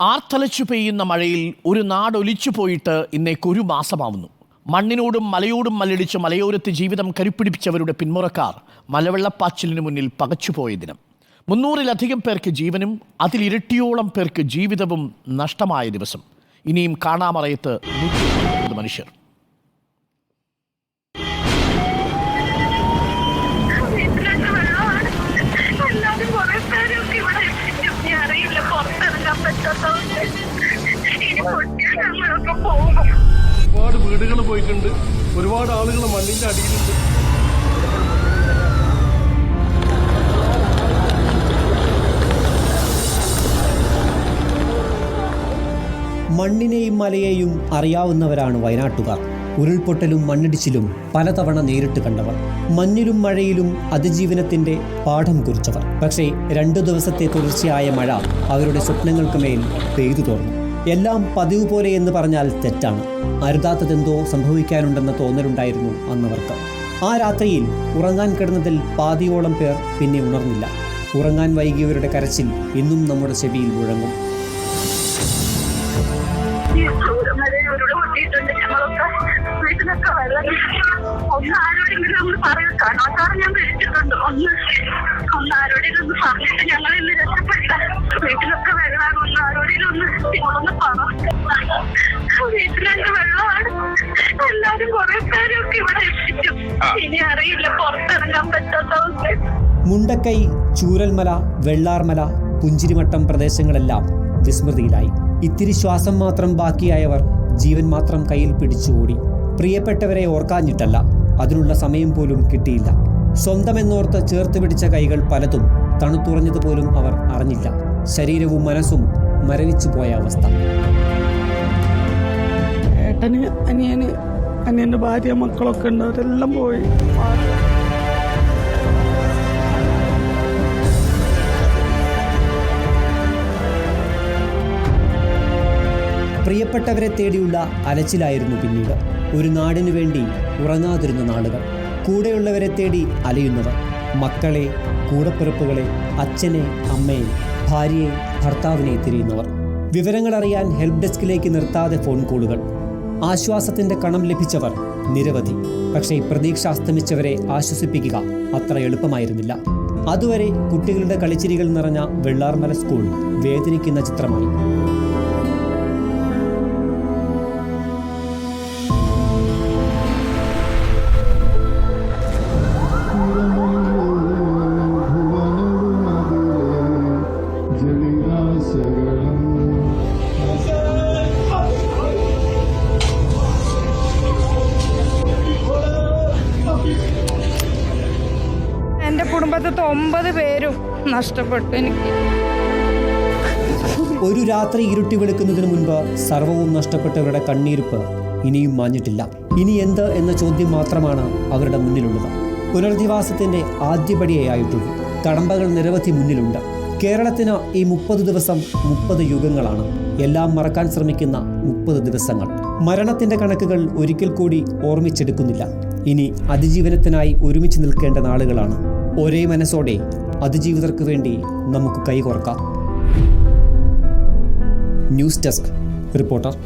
ആർത്തലച്ചു പെയ്യുന്ന മഴയിൽ ഒരു നാടൊലിച്ചു പോയിട്ട് ഇന്നേക്ക് ഒരു മാസമാവുന്നു മണ്ണിനോടും മലയോടും മല്ലടിച്ച് മലയോരത്ത് ജീവിതം കരുപ്പിടിപ്പിച്ചവരുടെ പിന്മുറക്കാർ മലവെള്ളപ്പാച്ചിലിന് മുന്നിൽ പകച്ചുപോയ ദിനം. മുന്നൂറിലധികം പേർക്ക് ജീവനും അതിലിരട്ടിയോളം പേർക്ക് ജീവിതവും നഷ്ടമായ ദിവസം. ഇനിയും കാണാമറയത്ത് മനുഷ്യർ. ഒരുപാട് വീടുകൾ പോയിട്ടുണ്ട്. ഒരുപാട് ആളുകൾ മണ്ണിന്റെ അടിയിലുണ്ട്. മണ്ണിനെയും മലയെയും അറിയാവുന്നവരാണ് വയനാട്ടുകാർ. ഉരുൾപൊട്ടലും മണ്ണിടിച്ചിലും പലതവണ നേരിട്ട് കണ്ടവർ. മഞ്ഞിലും മഴയിലും അതിജീവനത്തിന്റെ പാഠം കുറിച്ചവർ. പക്ഷേ രണ്ടു ദിവസത്തെ തുടർച്ചയായ മഴ അവരുടെ സ്വപ്നങ്ങൾക്ക് മേൽ പെയ്തു തോർന്നു. എല്ലാം പതിവ് പോലെ എന്ന് പറഞ്ഞാൽ തെറ്റാണ്. അരുതാത്തതെന്തോ സംഭവിക്കാനുണ്ടെന്ന തോന്നലുണ്ടായിരുന്നു അന്നവർക്ക്. ആ രാത്രിയിൽ ഉറങ്ങാൻ കിടന്നതിൽ പാതിയോളം പേർ പിന്നെ ഉണർന്നില്ല. ഉറങ്ങാൻ വൈകിയവരുടെ കരച്ചിൽ ഇന്നും നമ്മുടെ ചെവിയിൽ മുഴങ്ങും. വീട്ടിലൊക്കെ വെള്ളം ഒന്ന് ആരോടെങ്കിലും ഒന്ന് പറയൂ. കാണാത്താറ് ഞാൻ വിളിച്ചിട്ടുണ്ട്. ഒന്ന് ഒന്ന് ആരോടെങ്കിലും ഒന്ന് പറഞ്ഞിട്ട് ഞങ്ങൾ ഇന്ന് രക്ഷപ്പെട്ട വീട്ടിലൊക്കെ വെള്ളമാണ്. ഒന്ന് ആരോടെങ്കിലും ഒന്ന് നിങ്ങളൊന്ന് പറ. വീട്ടിലൊക്കെ വെള്ളമാണ്. എല്ലാരും കുറെ പേരൊക്കെ ഇവിടെ എത്തിച്ചു ഇനി അറിയില്ല പുറത്തിറങ്ങാൻ അവസ്ഥ മുണ്ടക്കൈ ചൂരൽമല വെള്ളാർമല പുഞ്ചിരിമട്ടം പ്രദേശങ്ങളെല്ലാം വിസ്മൃതിയിലായി. ഇത്തിരി ശ്വാസം മാത്രം ബാക്കിയായവർ ജീവൻ മാത്രം കയ്യിൽ പിടിച്ചു ഓടി. പ്രിയപ്പെട്ടവരെ ഓർക്കാഞ്ഞിട്ടല്ല അതിനുള്ള സമയം പോലും കിട്ടിയില്ല. സ്വന്തമെന്നോർത്ത് ചേർത്ത് പിടിച്ച കൈകൾ പലതും തണുത്തുറഞ്ഞതുപോലും അവർ അറിഞ്ഞില്ല. ശരീരവും മനസ്സും മരവിച്ചു പോയ അവസ്ഥ. ഏട്ടന് അനിയന് അനിയന്റെ ഭാര്യ മക്കളൊക്കെ ഉണ്ട്. അവരെല്ലാം പോയി. പ്രിയപ്പെട്ടവരെ തേടിയുള്ള അലച്ചിലായിരുന്നു പിന്നീട്. ഒരു നാടിനു വേണ്ടി ഉറങ്ങാതിരുന്ന നാളുകൾ. കൂടെയുള്ളവരെ തേടി അലയുന്നവർ. മക്കളെ കൂടപ്പിറപ്പുകളെ അച്ഛനെ അമ്മയെ ഭാര്യയെ ഭർത്താവിനെ തിരിയുന്നവർ. വിവരങ്ങൾ അറിയാൻ ഹെൽപ്പ് ഡെസ്കിലേക്ക് നിർത്താതെ ഫോൺ കോളുകൾ. ആശ്വാസത്തിന്റെ കണം ലഭിച്ചവർ നിരവധി. പക്ഷേ പ്രതീക്ഷ അസ്തമിച്ചവരെ ആശ്വസിപ്പിക്കുക അത്ര എളുപ്പമായിരുന്നില്ല. അതുവരെ കുട്ടികളുടെ കളിച്ചിരികൾ നിറഞ്ഞ വെള്ളാർമല സ്കൂൾ വേദനിക്കുന്ന ചിത്രമായി. പേരും നഷ്ടപ്പെട്ടു എനിക്ക്. ഒരു രാത്രി ഇരുട്ടി വെളുക്കുന്നതിന് മുൻപ് സർവവും നഷ്ടപ്പെട്ടവരുടെ കണ്ണീർപ്പ് ഇനിയും മാഞ്ഞിട്ടില്ല. ഇനി എന്ത് എന്ന ചോദ്യം മാത്രമാണ് അവരുടെ മുന്നിലുള്ളത്. പുനരധിവാസത്തിന്റെ ആദ്യപടിയായിട്ടുള്ളൂ. കടമ്പകൾ നിരവധി മുന്നിലുണ്ട്. കേരളത്തിന് ഈ മുപ്പത് ദിവസം മുപ്പത് യുഗങ്ങളാണ്. എല്ലാം മറക്കാൻ ശ്രമിക്കുന്ന മുപ്പത് ദിവസങ്ങൾ. മരണത്തിന്റെ കണക്കുകൾ ഒരിക്കൽ കൂടി ഓർമ്മിച്ചെടുക്കുന്നില്ല. ഇനി അതിജീവനത്തിനായി ഒരുമിച്ച് നിൽക്കേണ്ട നാളുകളാണ്. ഒരേ മനസ്സോടെ അതിജീവിതർക്ക് വേണ്ടി നമുക്ക് കൈകോർക്കാം ന്യൂസ് ഡെസ്ക് റിപ്പോർട്ടർ.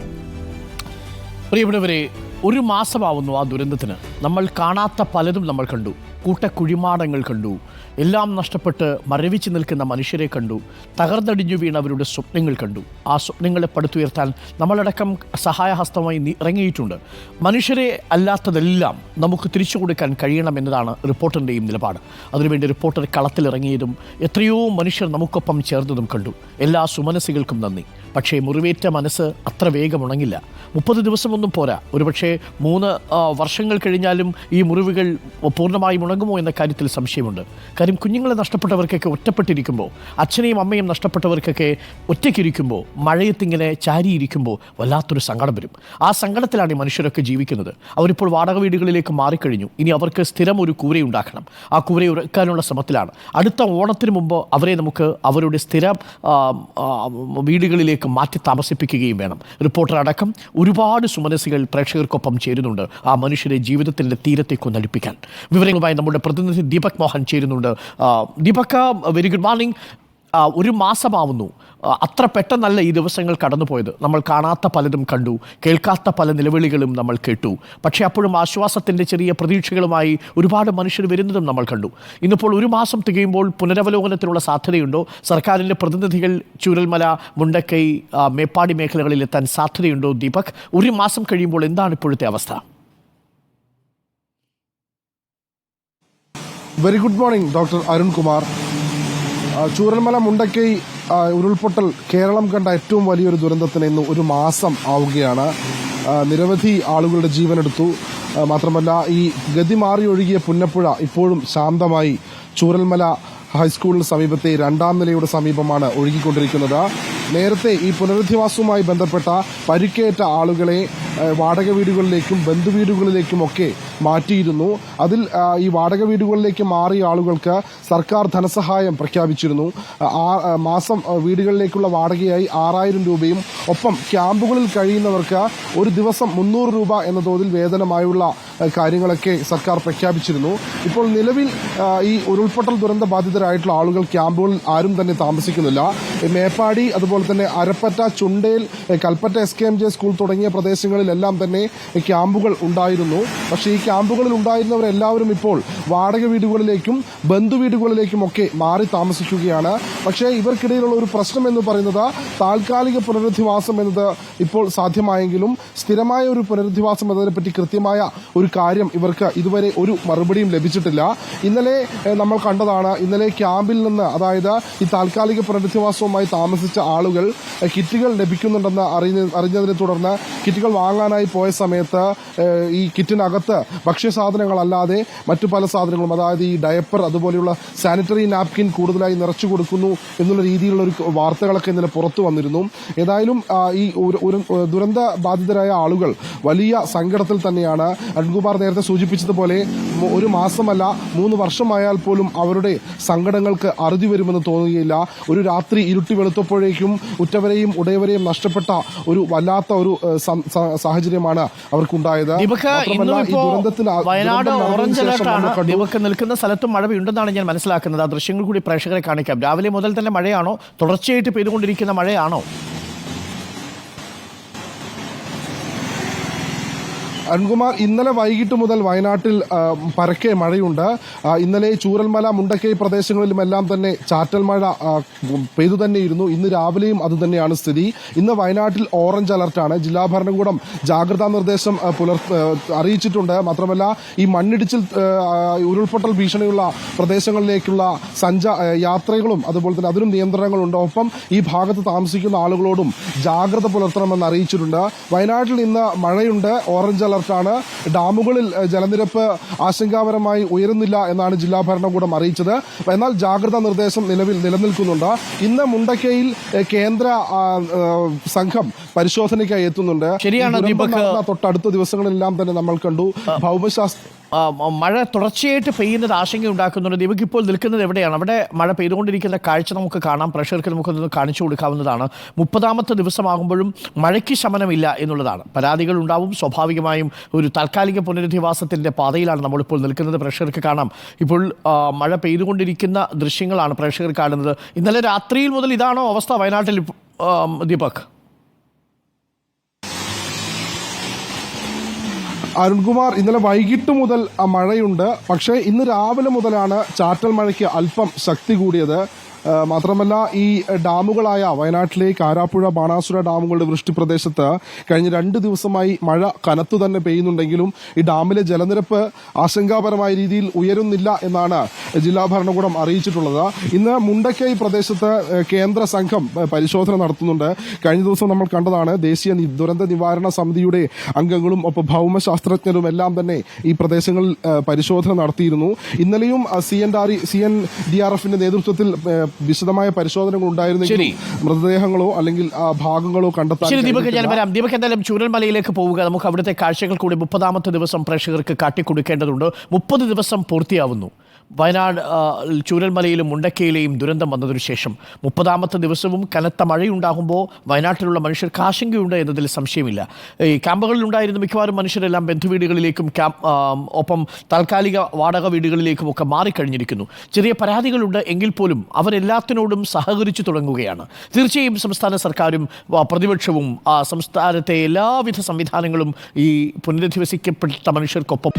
പ്രിയപ്പെട്ടവരെ ഒരു മാസമാവുന്നു ആ ദുരന്തത്തിന്. നമ്മൾ കാണാത്ത പലതും നമ്മൾ കണ്ടു. കൂട്ടക്കുഴിമാടങ്ങൾ കണ്ടു. എല്ലാം നഷ്ടപ്പെട്ട് മരവിച്ച് നിൽക്കുന്ന മനുഷ്യരെ കണ്ടു. തകർന്നടിഞ്ഞു വീണവരുടെ സ്വപ്നങ്ങൾ കണ്ടു. ആ സ്വപ്നങ്ങളെ പടുത്തുയർത്താൻ നമ്മളടക്കം സഹായഹസ്തമായി ഇറങ്ങിയിട്ടുണ്ട്. മനുഷ്യരെ അല്ലാത്തതെല്ലാം നമുക്ക് തിരിച്ചു കൊടുക്കാൻ കഴിയണമെന്നതാണ് റിപ്പോർട്ടറിന്റെയും നിലപാട്. അതിനുവേണ്ടി റിപ്പോർട്ടർ കളത്തിലിറങ്ങിയതും എത്രയോ മനുഷ്യർ നമുക്കൊപ്പം ചേർന്നതും കണ്ടു. എല്ലാ സുമനസികൾക്കും നന്ദി. പക്ഷേ മുറിവേറ്റ മനസ്സ് അത്ര വേഗം ഉണങ്ങില്ല. മുപ്പത് ദിവസമൊന്നും പോരാ. ഒരുപക്ഷെ മൂന്ന് വർഷങ്ങൾ കഴിഞ്ഞാലും ഈ മുറിവുകൾ പൂർണമായും ഉണങ്ങുമോ എന്ന കാര്യത്തിൽ സംശയമുണ്ട്. കാര്യം കുഞ്ഞുങ്ങളെ നഷ്ടപ്പെട്ടവർക്കൊക്കെ ഒറ്റപ്പെട്ടിരിക്കുമ്പോൾ അച്ഛനെയും അമ്മയും നഷ്ടപ്പെട്ടവർക്കൊക്കെ ഒറ്റയ്ക്കിരിക്കുമ്പോൾ മഴയത്തിങ്ങനെ ചാരിയിരിക്കുമ്പോൾ വല്ലാത്തൊരു സങ്കടം വരും. ആ സങ്കടത്തിലാണ് ഈ മനുഷ്യരൊക്കെ ജീവിക്കുന്നത്. അവരിപ്പോൾ വാടക വീടുകളിലേക്ക് മാറിക്കഴിഞ്ഞു. ഇനി അവർക്ക് സ്ഥിരം ഒരു കൂരയുണ്ടാക്കണം. ആ കൂര ഉറക്കാനുള്ള ശ്രമത്തിലാണ്. അടുത്ത ഓണത്തിന് മുമ്പ് അവരെ നമുക്ക് അവരുടെ സ്ഥിരം ആ, മാറ്റി താമസിപ്പിക്കുകയും വേണം. റിപ്പോർട്ടർ അടക്കം ഒരുപാട് സുമനസ്സുകൾ പ്രേക്ഷകർക്കൊപ്പം ചേരുന്നുണ്ട് ആ മനുഷ്യരെ ജീവിതത്തിന്റെ തീരത്തേക്ക് ഒന്നടുപ്പിക്കാൻ. വിവരങ്ങളുമായി നമ്മുടെ പ്രതിനിധി ദീപക് മോഹൻ ചേരുന്നുണ്ട്. ദീപക് വെരി ഗുഡ് മോർണിംഗ് ഒരു മാസമാവുന്നു. അത്ര പെട്ടെന്നല്ല ഈ ദിവസങ്ങൾ കടന്നുപോയത്. നമ്മൾ കാണാത്ത പലതും കണ്ടു. കേൾക്കാത്ത പല നിലവിളികളും നമ്മൾ കേട്ടു. പക്ഷേ അപ്പോഴും ആശ്വാസത്തിന്റെ ചെറിയ പ്രതീക്ഷകളുമായി ഒരുപാട് മനുഷ്യർ വരുന്നതും നമ്മൾ കണ്ടു. ഇന്നിപ്പോൾ ഒരു മാസം തികയുമ്പോൾ പുനരവലോകനത്തിനുള്ള സാധ്യതയുണ്ടോ? സർക്കാരിന്റെ പ്രതിനിധികൾ ചൂരൽമല മുണ്ടക്കൈ മേപ്പാടി മേഖലകളിൽ എത്താൻ സാധ്യതയുണ്ടോ? ദീപക് ഒരു മാസം കഴിയുമ്പോൾ എന്താണ് ഇപ്പോഴത്തെ അവസ്ഥ? Very good morning doctor Arunkumar Chooralmala Mundakkai ഉരുൾപൊട്ടൽ കേരളം കണ്ട ഏറ്റവും വലിയൊരു ദുരന്തത്തിന് ഇന്ന് ഒരു മാസം ആവുകയാണ്. നിരവധി ആളുകളുടെ ജീവനെടുത്തു. മാത്രമല്ല ഈ ഗതി മാറി ഒഴുകിയ പുന്നപ്പുഴ ഇപ്പോഴും ശാന്തമായി. ചൂരൽമല ഹൈസ്കൂളിന് സമീപത്തെ രണ്ടാം നിലയുടെ സമീപമാണ് ഒഴുകിക്കൊണ്ടിരിക്കുന്നത്. നേരത്തെ ഈ പുനരധിവാസവുമായി ബന്ധപ്പെട്ട പരിക്കേറ്റ ആളുകളെ വാടക വീടുകളിലേക്കും ബന്ധുവീടുകളിലേക്കും ഒക്കെ മാറ്റിയിരുന്നു. അതിൽ ഈ വാടക വീടുകളിലേക്ക് മാറിയ ആളുകൾക്ക് സർക്കാർ ധനസഹായം പ്രഖ്യാപിച്ചിരുന്നു. മാസം വീടുകളിലേക്കുള്ള വാടകയായി ആറായിരം രൂപയും ഒപ്പം ക്യാമ്പുകളിൽ കഴിയുന്നവർക്ക് ഒരു ദിവസം മുന്നൂറ് രൂപ എന്ന തോതിൽ വേതനമായുള്ള കാര്യങ്ങളൊക്കെ സർക്കാർ പ്രഖ്യാപിച്ചിരുന്നു. ഇപ്പോൾ നിലവിൽ ഈ ഉരുൾപൊട്ടൽ ദുരന്ത ബാധിതരായിട്ടുള്ള ആളുകൾ ക്യാമ്പുകളിൽ ആരും തന്നെ താമസിക്കുന്നില്ല. മേപ്പാടി അതുപോലെ തന്നെ അരപ്പറ്റ ചുണ്ടേൽ കൽപ്പറ്റ എസ് സ്കൂൾ തുടങ്ങിയ പ്രദേശങ്ങളിലെല്ലാം തന്നെ ക്യാമ്പുകൾ ഉണ്ടായിരുന്നു. പക്ഷേ ഈ ക്യാമ്പുകളിൽ ഉണ്ടായിരുന്നവരെല്ലാവരും ഇപ്പോൾ വാടക വീടുകളിലേക്കും ബന്ധുവീടുകളിലേക്കും ഒക്കെ മാറി താമസിക്കുകയാണ്. പക്ഷേ ഇവർക്കിടയിലുള്ള ഒരു പ്രശ്നം എന്ന് പറയുന്നത് താൽക്കാലിക പുനരധിവാസം എന്നത് ഇപ്പോൾ സാധ്യമായെങ്കിലും സ്ഥിരമായ ഒരു പുനരധിവാസം എന്നതിനെപ്പറ്റി കൃത്യമായ ഒരു കാര്യം ഇവർക്ക് ഇതുവരെ ഒരു മറുപടിയും ലഭിച്ചിട്ടില്ല. ഇന്നലെ നമ്മൾ കണ്ടതാണ് ഇന്നലെ ക്യാമ്പിൽ നിന്ന് അതായത് ഈ താൽക്കാലിക പുനരധിവാസവുമായി താമസിച്ച ആളുകൾ കിറ്റുകൾ ലഭിക്കുന്നുണ്ടെന്ന് അറിഞ്ഞ അറിഞ്ഞതിനെ തുടർന്ന് കിറ്റുകൾ വാങ്ങാനായി പോയ സമയത്ത് ഈ കിറ്റിനകത്ത് ഭക്ഷ്യസാധനങ്ങളല്ലാതെ മറ്റു പല സാധനങ്ങളും അതായത് ഈ ഡയപ്പർ അതുപോലെയുള്ള സാനിറ്ററി നാപ്കിൻ കൂടുതലായി നിറച്ചു കൊടുക്കുന്നു എന്നുള്ള രീതിയിലുള്ള ഒരു വാർത്തകളൊക്കെ ഇന്നലെ പുറത്തു വന്നിരുന്നു. ഏതായാലും ഈ ഒരു- ദുരന്ത ബാധിതരായ ആളുകൾ വലിയ സങ്കടത്തിൽ തന്നെയാണ്. അരുൺകുമാർ നേരത്തെ സൂചിപ്പിച്ചതുപോലെ ഒരു മാസമല്ല മൂന്ന് വർഷമായാൽ പോലും അവരുടെ സങ്കടങ്ങൾക്ക് അറുതി വരുമെന്ന് തോന്നുകയില്ല. ഒരു രാത്രി ഇരുട്ടി വെളുത്തപ്പോഴേക്കും ഉറ്റവരെയും ഉടയവരെയും നഷ്ടപ്പെട്ട ഒരു വല്ലാത്ത ഒരു സാഹചര്യമാണ് അവർക്കുണ്ടായത്. മാത്രമല്ല ഈ ഇപ്പോ വയനാട് ഓറഞ്ച് അലർട്ടാണ് നമ്മൾ നിൽക്കുന്ന സ്ഥലത്തും മഴ പെയ്യുണ്ടെന്നാണ് ഞാൻ മനസ്സിലാക്കുന്നത്. ആ ദൃശ്യങ്ങൾ കൂടി പ്രേക്ഷകരെ കാണിക്കാം. രാവിലെ മുതൽ തന്നെ മഴയാണോ? തുടർച്ചയായിട്ട് പെയ്തുകൊണ്ടിരിക്കുന്ന മഴയാണോ? അരുൺകുമാർ ഇന്നലെ വൈകിട്ട് മുതൽ വയനാട്ടിൽ പരക്കെ മഴയുണ്ട്. ഇന്നലെ ചൂരൽമല മുണ്ടക്കൈ പ്രദേശങ്ങളിലുമെല്ലാം തന്നെ ചാറ്റൽ മഴ പെയ്തു തന്നെയിരുന്നു. ഇന്ന് രാവിലെയും അത് തന്നെയാണ് സ്ഥിതി. ഇന്ന് വയനാട്ടിൽ ഓറഞ്ച് അലർട്ടാണ്. ജില്ലാ ഭരണകൂടം ജാഗ്രതാ നിർദ്ദേശം പുലർ അറിയിച്ചിട്ടുണ്ട്. മാത്രമല്ല ഈ മണ്ണിടിച്ചിൽ ഉരുൾപൊട്ടൽ ഭീഷണിയുള്ള പ്രദേശങ്ങളിലേക്കുള്ള സഞ്ച യാത്രകളും അതുപോലെ തന്നെ അതിനും നിയന്ത്രണങ്ങളുണ്ട്. ഒപ്പം ഈ ഭാഗത്ത് താമസിക്കുന്ന ആളുകളോടും ജാഗ്രത പുലർത്തണമെന്ന് അറിയിച്ചിട്ടുണ്ട്. വയനാട്ടിൽ ഇന്ന് മഴയുണ്ട്. ഓറഞ്ച് അലർട്ടാണ് ഡാമുകളിൽ ജലനിരപ്പ് ആശങ്കാപരമായി ഉയരുന്നില്ല എന്നാണ് ജില്ലാ ഭരണകൂടം അറിയിച്ചത്. എന്നാൽ ജാഗ്രതാ നിർദ്ദേശം നിലവിൽ നിലനിൽക്കുന്നുണ്ട്. ഇന്ന് മുണ്ടക്കയിൽ കേന്ദ്ര സംഘം പരിശോധനയ്ക്കായി എത്തുന്നുണ്ട്. ശരിയാണ്, തൊട്ടടുത്ത ദിവസങ്ങളിലെല്ലാം തന്നെ നമ്മൾ കണ്ടു. ഭൗമശാസ്ത്ര മഴ തുടർച്ചയായിട്ട് പെയ്യുന്നത് ആശങ്ക ഉണ്ടാക്കുന്നുണ്ട് ദീപക് ഇപ്പോൾ നിൽക്കുന്നത് എവിടെയാണ്? അവിടെ മഴ പെയ്തുകൊണ്ടിരിക്കുന്ന കാഴ്ച നമുക്ക് കാണാം. പ്രേക്ഷകർക്ക് നമുക്കൊന്ന് കാണിച്ചു കൊടുക്കാവുന്നതാണ്. മുപ്പതാമത്തെ ദിവസമാകുമ്പോഴും മഴയ്ക്ക് ശമനമില്ല എന്നുള്ളതാണ്. പരാതികൾ ഉണ്ടാവും സ്വാഭാവികമായും ഒരു താൽക്കാലിക പുനരധിവാസത്തിന്റെ പാതയിലാണ് നമ്മളിപ്പോൾ നിൽക്കുന്നത്. പ്രഷർക്ക് കാണാം. ഇപ്പോൾ മഴ പെയ്തുകൊണ്ടിരിക്കുന്ന ദൃശ്യങ്ങളാണ് പ്രേക്ഷകർ കാണുന്നത്. ഇന്നലെ രാത്രിയിൽ മുതൽ ഇതാണോ അവസ്ഥ വയനാട്ടിൽ ദീപക്? അരുൺകുമാർ ഇന്നലെ വൈകിട്ട് മുതൽ മഴയുണ്ട്. പക്ഷേ ഇന്ന് രാവിലെ മുതലാണ് ചാറ്റൽ മഴയ്ക്ക് അല്പം ശക്തി കൂടിയത്. മാത്രമല്ല ഈ ഡാമുകളായ വയനാട്ടിലെ കാരാപ്പുഴ ബാണാസുര ഡാമുകളുടെ വൃഷ്ടി പ്രദേശത്ത് കഴിഞ്ഞ രണ്ട് ദിവസമായി മഴ കനത്തു തന്നെ പെയ്യുന്നുണ്ടെങ്കിലും ഈ ഡാമിലെ ജലനിരപ്പ് ആശങ്കാപരമായ രീതിയിൽ ഉയരുന്നില്ല എന്നാണ് ജില്ലാ ഭരണകൂടം അറിയിച്ചിട്ടുള്ളത്. ഇന്ന് മുണ്ടക്കൈ പ്രദേശത്ത് കേന്ദ്ര സംഘം പരിശോധന നടത്തുന്നുണ്ട്. കഴിഞ്ഞ ദിവസം നമ്മൾ കണ്ടതാണ് ദേശീയ ദുരന്ത നിവാരണ സമിതിയുടെ അംഗങ്ങളും ഒപ്പം ഭൗമശാസ്ത്രജ്ഞരും എല്ലാം തന്നെ ഈ പ്രദേശങ്ങളിൽ പരിശോധന നടത്തിയിരുന്നു. ഇന്നലെയും C N D C N D R എഫിന്റെ നേതൃത്വത്തിൽ വിശദമായ പരിശോധനകൾ ഉണ്ടായിരുന്നെങ്കിൽ ശരി. മൃതദേഹങ്ങളോ അല്ലെങ്കിൽ ആ, ഭാഗങ്ങളോ കണ്ടെത്താൻ ശരി ദീപക് ഞാൻ. വരാം ദീപക് എന്തായാലും ചൂരൽമലയിലേക്ക് പോവുക നമുക്ക് അവിടുത്തെ കാഴ്ചകൾ കൂടി മുപ്പതാമത്തെ ദിവസം പ്രേക്ഷകർക്ക് കാട്ടിക്കൊടുക്കേണ്ടതുണ്ട് മുപ്പത് ദിവസം പൂർത്തിയാവുന്നു വയനാട് ചൂരൽമലയിലും മുണ്ടക്കയിലെയും ദുരന്തം വന്നതിനു ശേഷം മുപ്പതാമത്തെ ദിവസവും കനത്ത മഴയുണ്ടാകുമ്പോൾ വയനാട്ടിലുള്ള മനുഷ്യർക്ക് ആശങ്കയുണ്ട് എന്നതിൽ സംശയമില്ല. ഈ ക്യാമ്പുകളിൽ ഉണ്ടായിരുന്ന മിക്കവാറും മനുഷ്യരെല്ലാം ബന്ധുവീടുകളിലേക്കും ക്യാമ്പ് ഒപ്പം താൽക്കാലിക വാടക വീടുകളിലേക്കും ഒക്കെ മാറിക്കഴിഞ്ഞിരിക്കുന്നു. ചെറിയ പരാതികളുണ്ട് എങ്കിൽ പോലും അവരെല്ലാത്തിനോടും സഹകരിച്ചു തുടങ്ങുകയാണ്. തീർച്ചയായും സംസ്ഥാന സർക്കാരും പ്രതിപക്ഷവും സംസ്ഥാനത്തെ എല്ലാവിധ സംവിധാനങ്ങളും ഈ പുനരധിവസിക്കപ്പെട്ട മനുഷ്യർക്കൊപ്പം